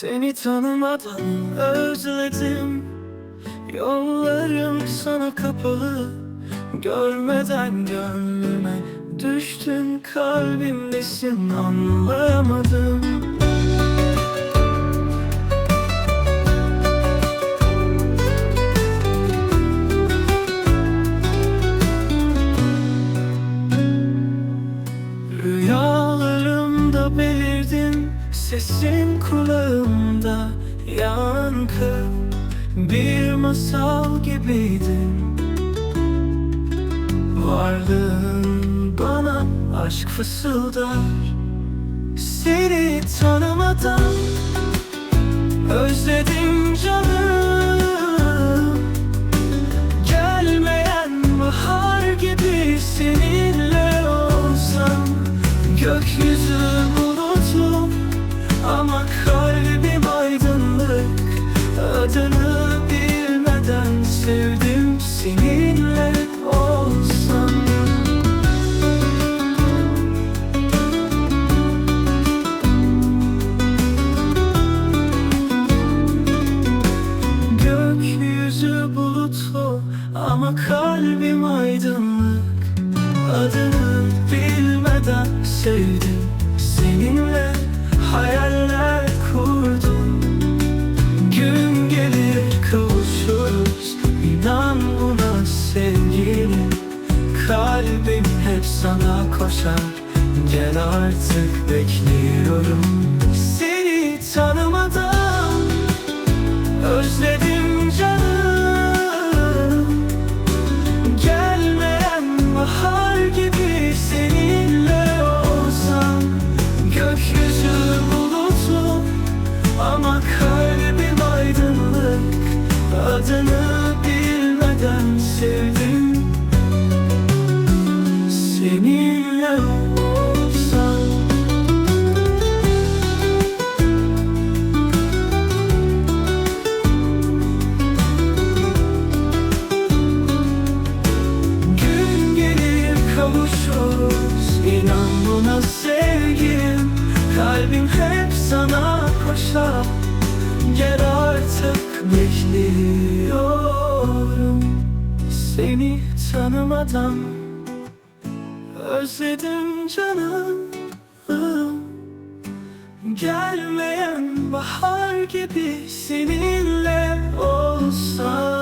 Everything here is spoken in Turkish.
Seni tanımadan özledim. Yollarım sana kapalı. Görmeden gönlüme Düştün kalbimdesin anlayamadım Sesin kulağımda yankı Bir masal gibiydin Varlığın bana aşk fısıldar Seni tanımadan Özledim canım Kalbim hep sana koşar. Gel artık bekliyorum. Seni tanımadan Özledim canım. Gelmeyen bahar gibi seninle olsam Gökyüzü bulutlu ama kalbim aydınlık. Adını bilmeden sevdim kavuşuruz İnan buna sevgilim Kalbim hep sana koşar Gel artık bekliyorum. Seni tanımadan Özledim canım. Gelmeyen bahar gibi seninle olsam